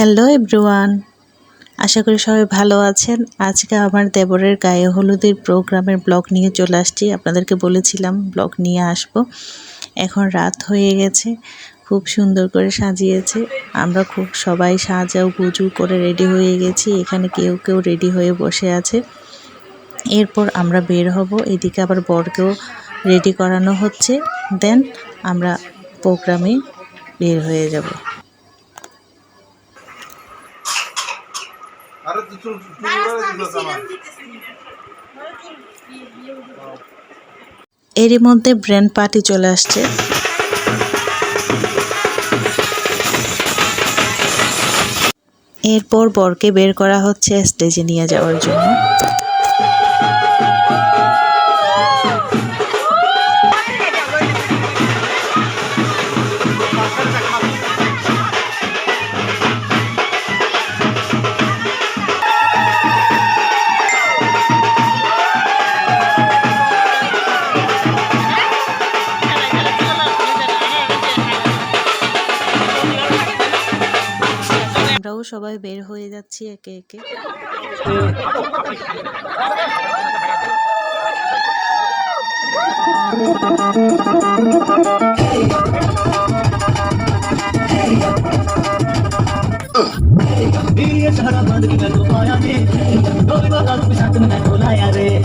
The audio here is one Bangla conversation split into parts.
হ্যালো এভরিওয়ান, আশা করি সবাই ভালো আছেন। আজকে আমার দেবরের গায়ে হলুদের প্রোগ্রামের ব্লগ নিয়ে চলে আসছি। আপনাদেরকে বলেছিলাম ব্লগ নিয়ে আসব। এখন রাত হয়ে গেছে, খুব সুন্দর করে সাজিয়েছে। আমরা খুব সবাই সাজাও গুজু করে রেডি হয়ে গেছি। এখানে কেউ কেউ রেডি হয়ে বসে আছে। এরপর আমরা বের হব। এদিকে আবার বরকেও রেডি করানো হচ্ছে। দেন আমরা প্রোগ্রামে বের হয়ে যাব। আরে তুই চুল চুল এরই মধ্যে ব্রেন পার্টি চলে আসছে। এরপর বরকে বের করা হচ্ছে স্টেজে নিয়ে যাওয়ার জন্য। সবাই বের হয়ে যাচ্ছি একে একে रे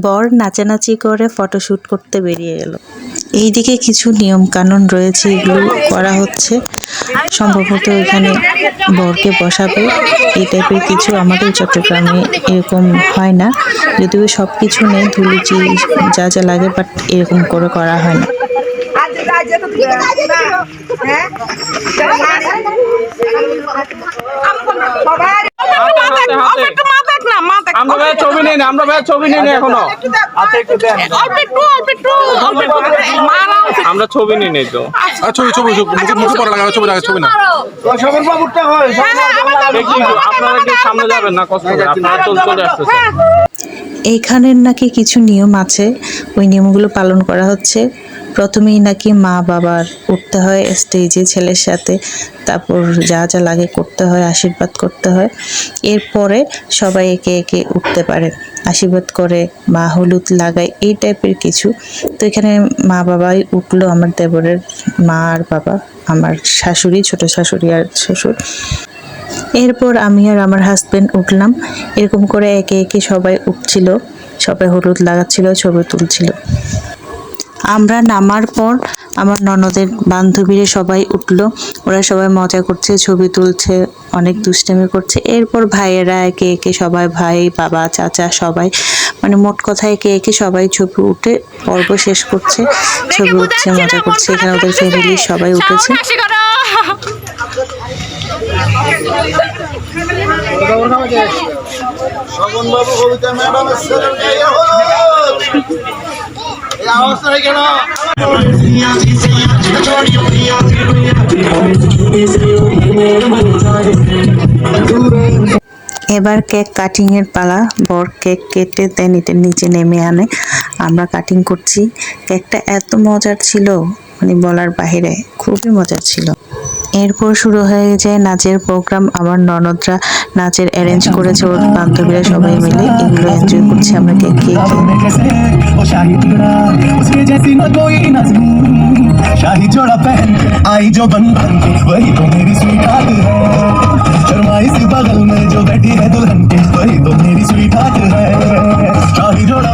বর নাচানাচি করে ফটোশ্যুট করতে বেরিয়ে গেল এইদিকে কিছু নিয়ম কানুন রয়েছে এগুলো করা হচ্ছে সম্ভবত এখানে বরকে বসাবে এই টাইপের কিছু আমাদের চট্টগ্রামে এরকম হয় না যদিও সব কিছু নেই ধুলুচি যা যা লাগে বাট এরকম করে করা হয় না হ্যাঁ বাবা একটু মা দেখ না মা দেখ আমরা ভাই ছবি নেই না আমরা ভাই ছবি নেই না এখনও। আচ্ছা একটু দেন। অল্প একটু অল্প একটু অল্প একটু আমরা ছবি নেই নেই তো। ছবি ছবি ছবি, মুখে মুখে পড়া লাগা ছবি লাগা ছবি না। সবার বাবুরটা হয় আপনারা কি সামনে যাবেন না কষ্ট করে আপনারা চল চলে আসতেছেন এইখানের নাকি কিছু নিয়ম আছে ওই নিয়মগুলো পালন করা হচ্ছে। প্রথমেই নাকি মা বাবার উঠতে হয় স্টেজে ছেলের সাথে। তারপর যা যা লাগে করতে হয়, আশীর্বাদ করতে হয়। এরপরে সবাই একে একে উঠতে পারে। আশীর্বাদ করে, মা হলুদ লাগায়, এই টাইপের কিছু। তো এখানে মা বাবাই উঠল আমার দেবরের মা আর বাবা, আমার শাশুড়ি, ছোট শাশুড়ি আর শ্বশুর। এরপর আমি আর আমার হাজব্যান্ড উঠলাম। এরকম করে একে একে সবাই উঠছিল। সবাই হলুদ লাগাচ্ছিল, ছবি তুলছিল। আমরা নামার পর আমার ননদের বান্ধবীরা সবাই উঠল। ওরা সবাই মজা করছে ছবি তুলছে অনেক দুষ্টামি করছে। এরপর ভাইয়েরা একে একে সবাই ভাই বাবা চাচা সবাই মানে মোট কথা একে একে সবাই ছবি উঠে পর্ব শেষ করছে ছবি উঠছে মজা করছে। এখানে ওদের ফ্যামিলি সবাই উঠেছে। বাবু কবিতা ম্যাডামের এবার কেক কাটিংয়ের পালা। বর কেক কেটে দেন এটার নিচে নেমে আনে। আমরা কাটিং করছি। কেকটা এত মজার ছিল মানে বলার বাহিরে খুবই মজার ছিল। এরপর শুরু হয়ে যায় নাচের প্রোগ্রাম আমার ননদরা নাচের অ্যারেঞ্জ করেছে ওর বান্ধবীরা সবাই মিলে এগুলো এনজয় করছি আমরা কেক খেয়ে খেয়ে। में कैसे वो शाही जोड़ा उसके जैसी न कोई नजमी शाही जोड़ा पहन आई जो बन बन के वही तो मेरी स्वीट हार्ट है शर्माई सी बगल में जो बैठी है दुल्हन के वही तो मेरी स्वीट हार्ट है शाही जोड़ा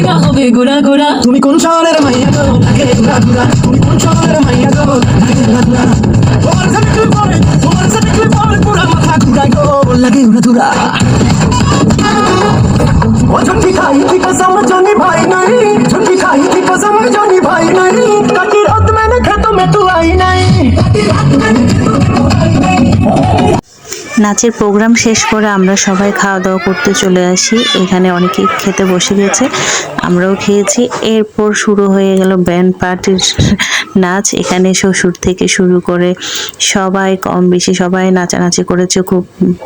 মাইয়া হবে গুড়া গুড়া তুমি কোন শহরের মাইয়া গো? লাগে গুড়া গুড়া তুমি কোন শহরের মাইয়া গো? লাগে গুড়া গুড়া তোমার সাথে কি পড়ে তোমার সাথে কি পড়ে পুরা মাথা ঘুরা গো। লাগে গুড়া গুড়া ও ঝুটি খাই, ঠিক আছে, আমরা জানি ভাই নাই। নাচের প্রোগ্রাম শেষ করে আমরা সবাই খাওয়া দাওয়া করতে চলে আসি। এখানে অনেকেই খেতে বসে গেছে, আমরাও খেয়েছি। এরপর শুরু হয়ে গেল ব্যান্ড পার্টির নাচ। এখানে শ্বশুর থেকে শুরু করে সবাই কম বেশি সবাই নাচানাচি করেছে। খুব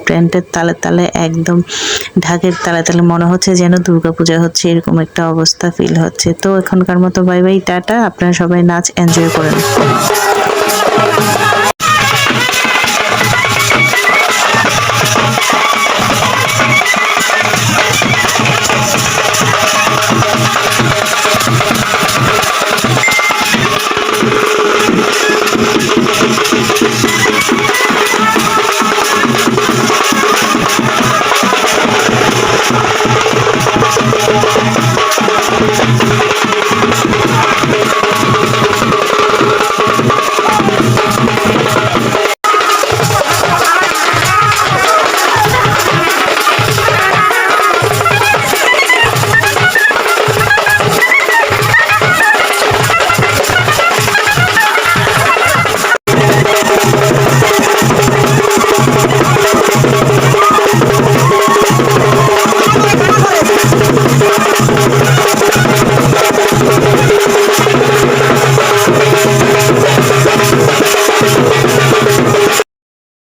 ব্যান্ডের তালে তালে, একদম ঢাকের তালে তালে মনে হচ্ছে যেন দুর্গাপূজা হচ্ছে, এরকম একটা অবস্থা ফিল হচ্ছে। তো এখনকার মতো বাই বাই টাটা। আপনারা সবাই নাচ এনজয় করেন।